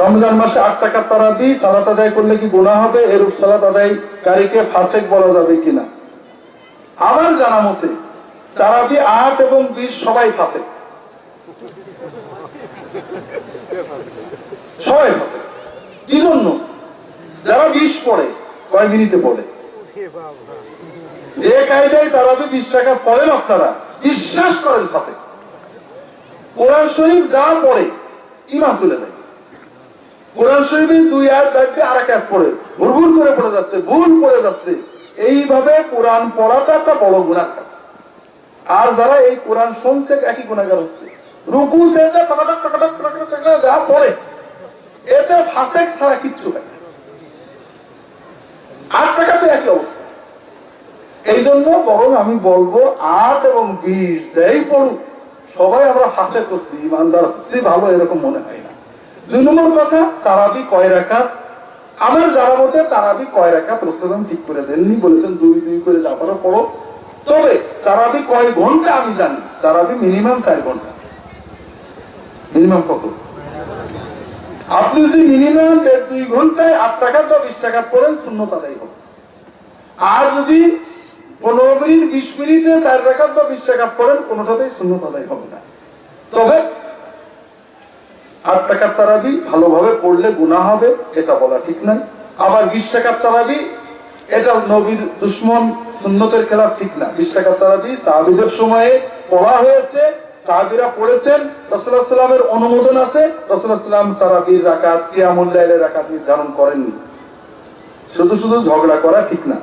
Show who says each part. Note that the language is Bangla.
Speaker 1: রমজান মাসে আট টাকা তারাবি, সালাত আদায় করলে কি গুণা হবে? এরূপ সালাত আদায়কারীকে ফাসেক বলা যাবে কিনা? আমার জানা মতে তারা তারাবি আট এবং বিশ সবাই সবাই কি জন্য? যারা বিশ পড়ে মিনিটে যে কায়দায় বিশ টাকা বিশ্বাস করেন শরীফ যা পড়ে তুলে দেয় কোরআন শরীফের দুই আয়াত দাঁড়িয়ে আর এক পড়ে, ভুল ভুল করে পড়ে যাচ্ছে, ভুল পড়ে যাচ্ছে। এইভাবে কোরআন পড়াটা একটা বড় গুণার আর যারা এই কোরআন শুনছে, একই গুণাগার হচ্ছে। রুকু টাকাটাক যা পড়ে, এতে ফাসেক ছাড়া কিচ্ছু হয় না। আট টাকাতে একই অবস্থা। এই জন্য বরং আমি বলব, আট এবং বিশ যাই পড়ুক, সবাই আমরা ফাঁসে করছি, ইমানদার হচ্ছি, ভালো এরকম মনে হয় না। দুই নম্বর কথা, তারাবি কয় রাখা আমার জানা মতে তারাবি কয় রাখা প্রস্তুতম ঠিক করে দেননি, বলেছেন দুই দুই করে যা পারো পড়ো। তবে তারাবি কয় ঘণ্টা আমি জানি। তারাবি মিনিমাম চার ঘণ্টা। মিনিমাম কত? আপনি যদি মিনিমাম দেড় দুই ঘন্টায় আট টাকা বা বিশ টাকা পড়েন শূন্য হবে। আর যদি পনেরো মিনিট, বিশ মিনিটে চার টাকা বা বিশ টাকা পড়েন, কোনোটাতেই শূন্য তাদাই হবে না। আট টাকার তারাবি ভালোভাবে পড়লে গুণা হবে, এটা বলা ঠিক নয়। আবার বিশ টাকার তারাবি, এটা নবীর দুশ্মন সুন্নতের খেলাফ ঠিক না। বিশ টাকার তারাবি সাহাবিদের সময়ে পড়া হয়েছে, সাহাবিরা পড়েছেন অনুমোদন আছে রসুল্লাহ তারাবির রাকাত কিয়ামুল্লাইলের রাকাত নির্ধারণ করেননি। শুধু শুধু ঝগড়া করা ঠিক না।